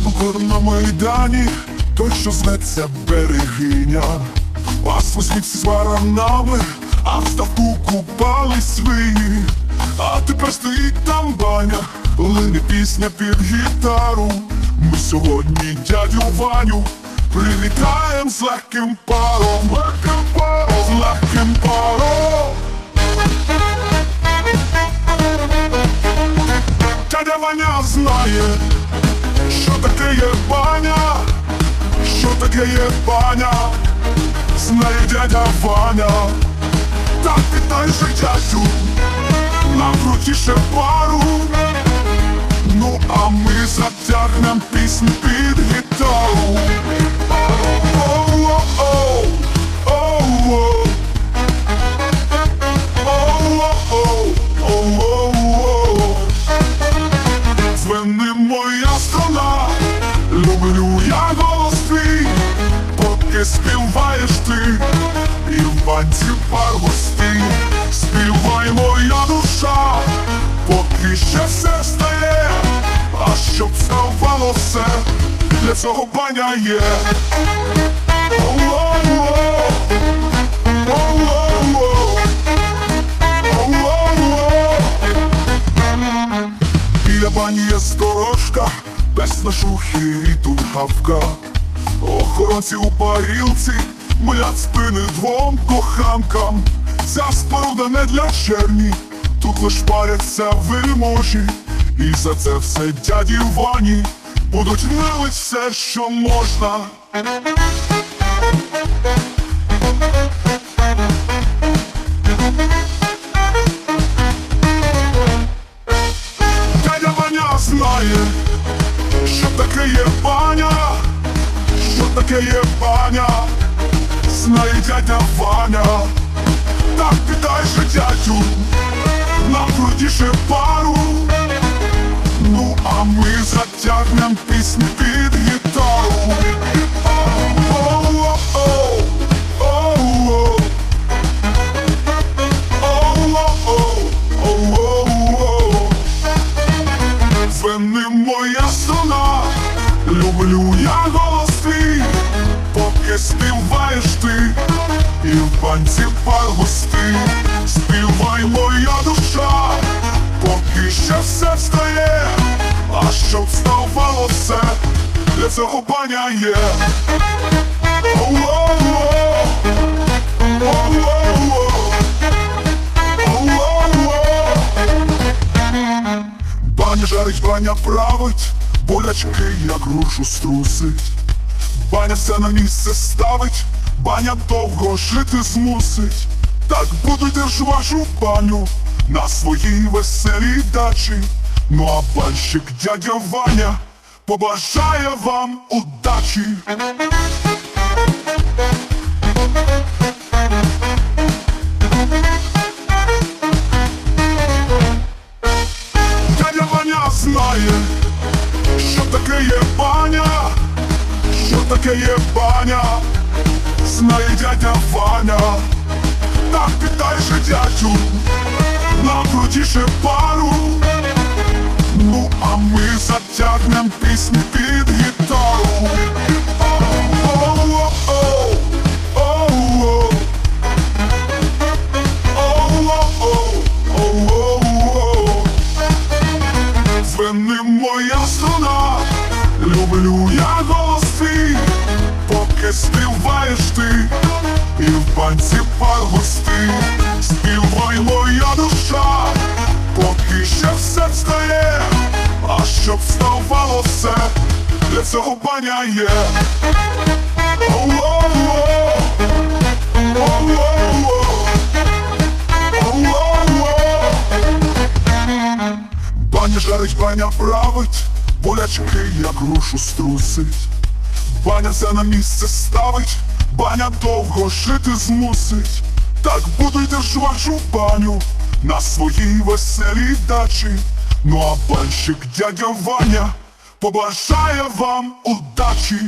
вечір на Майдані, той, що зветься берегиня. Вас усміхці з баранами, а в ставку купались свині. А тепер стоїть там баня, лине пісня під гітару. Ми сьогодні дядю Ваню привітаєм з легким паром, легким паром, з легким паром. Дядя Ваня знає, є баня, знає дядя Ваня, так вітай же дядю, нам крутіше пару, ну а ми затягнем пісню під гітару. Звени моя страна, люблю я поки співаєш ти, і в банці пар співай моя душа, поки ще все стає, а щоб ставало все, для цього баня є. Біля бані є сторожка, без нашухи і тут гавка. Охоронці у парілці млять спини двом коханкам. Ця споруда не для черні, тут лиш паряться вельможі. І за це все дяді Вані будуть милить все, що можна. Таке є баня, знає дядя Ваня, так питай же дядю, нам крутіше пару, і в банці пар густий, співай моя душа, поки ще все встає, а щоб ставало все, для цього баня є. Баня жарить, баня править, болячки, як грушу струсить. Баня все на місце ставить, баня довго жити змусить. Так будуйте ж вашу баню на своїй веселій дачі. Ну а банщик дядя Ваня побажає вам удачі. Дядя Ваня знає, що таке є баня, що таке є баня, знає дядя Ваня, так питай же дядю, нам крутіше пару, ну а ми затягнем пісню співаєш ти, і в банці пар густий, співай моя душа, поки ще все встає, а щоб вставало все, для цього баня є. Баня жарить, баня править, болячки, як грушу струсить. Баня все на місце ставить, баня довго жити змусить. Так будуйте ж вашу баню на своїй веселій дачі. Ну а банщик дядя Ваня побажає вам удачі.